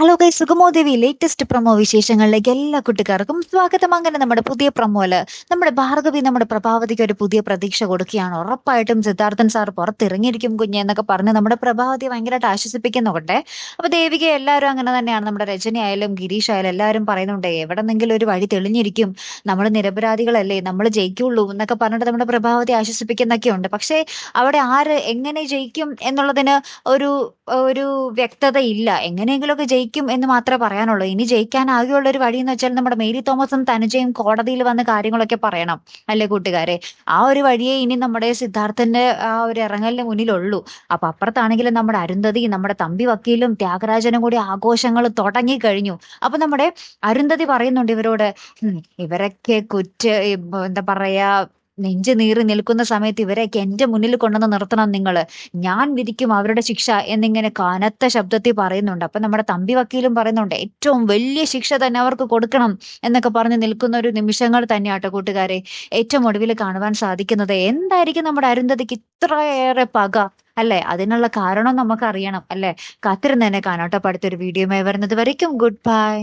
Hello guys സുഗമോദേവി latest promo വിശേഷങ്ങളിലേക്ക് എല്ലാ കുട്ടിക്കാർക്കും സ്വാഗതം. അങ്ങനെ നമ്മുടെ പുതിയ പ്രൊമോൽ നമ്മുടെ ഭാർഗവി നമ്മുടെ പ്രഭാവതിക്ക് ഒരു പുതിയ പ്രതീക്ഷ കൊടുക്കുകയാണ്. ഉറപ്പായിട്ടും സിദ്ധാർത്ഥൻ സാർ പുറത്തിറങ്ങിയിരിക്കും കുഞ്ഞെ എന്നൊക്കെ പറഞ്ഞ് നമ്മുടെ പ്രഭാവതി ഭയങ്കരമായിട്ട് ആശ്വസിപ്പിക്കുന്നുണ്ട്. അപ്പൊ ദേവിക എല്ലാവരും അങ്ങനെ തന്നെയാണ്. നമ്മുടെ രജനി ആയാലും ഗിരീഷ് ആയാലും എല്ലാവരും പറയുന്നുണ്ട് എവിടെന്നെങ്കിലും ഒരു വഴി തെളിഞ്ഞിരിക്കും. നമ്മൾ നിരപരാധികളല്ലേ? നമ്മൾ ജയിക്കുള്ളൂ എന്നൊക്കെ പറഞ്ഞിട്ട് നമ്മുടെ പ്രഭാവതി ആശ്വസിപ്പിക്കുന്നൊക്കെ ഉണ്ട് പക്ഷേ അവിടെ ആര് എങ്ങനെ ജയിക്കും എന്നുള്ളതിന് ഒരു ഒരു വ്യക്തത ഇല്ല എങ്ങനെയെങ്കിലുമൊക്കെ ജയിക്കും എന്ന് മാത്രമേ പറയാനുള്ളൂ. ഇനി ജയിക്കാൻ ആകെയുള്ള ഒരു വഴി എന്ന് വെച്ചാൽ നമ്മുടെ മേരി തോമസും തനുജയും കോടതിയിൽ വന്ന് കാര്യങ്ങളൊക്കെ പറയണം അല്ലേ കൂട്ടുകാരെ? ആ ഒരു വഴിയെ ഇനി നമ്മുടെ സിദ്ധാർത്ഥന്റെ ആ ഒരു ഇറങ്ങലിന് മുന്നിലുള്ളൂ. അപ്പൊ അപ്പുറത്താണെങ്കിലും നമ്മുടെ അരുന്ധതി നമ്മുടെ തമ്പി വക്കീലും ത്യാഗരാജനും കൂടി ആഘോഷങ്ങൾ തുടങ്ങി കഴിഞ്ഞു അപ്പൊ നമ്മുടെ അരുന്ധതി പറയുന്നുണ്ട് ഇവരോട് "ഉം, ഇവരൊക്കെ കുറ്റ എന്താ പറയാ നെഞ്ചു നീറി നിൽക്കുന്ന സമയത്ത് ഇവരെയൊക്കെ എന്റെ മുന്നിൽ കൊണ്ടുവന്ന് നിർത്തണം നിങ്ങൾ ഞാൻ വിധിക്കും അവരുടെ ശിക്ഷ എന്നിങ്ങനെ കനത്ത ശബ്ദത്തിൽ പറയുന്നുണ്ട്. അപ്പൊ നമ്മുടെ തമ്പി വക്കീലും പറയുന്നുണ്ട് ഏറ്റവും വലിയ ശിക്ഷ തന്നെ അവർക്ക് കൊടുക്കണം എന്നൊക്കെ പറഞ്ഞ് നിൽക്കുന്ന ഒരു നിമിഷങ്ങൾ തന്നെയാട്ടോ കൂട്ടുകാരെ. ഏറ്റവും ഒടുവിൽ കാണുവാൻ സാധിക്കുന്നത് എന്തായിരിക്കും നമ്മുടെ അരുന്ധതിക്ക് ഇത്രയേറെ പക അല്ലെ? അതിനുള്ള കാരണം നമുക്ക് അറിയണം അല്ലെ? കാത്തിരുന്ന് തന്നെ കാണാട്ടോ അടുത്തൊരു വീഡിയോയുമായി വരുന്നത് വരയ്ക്കും. Good bye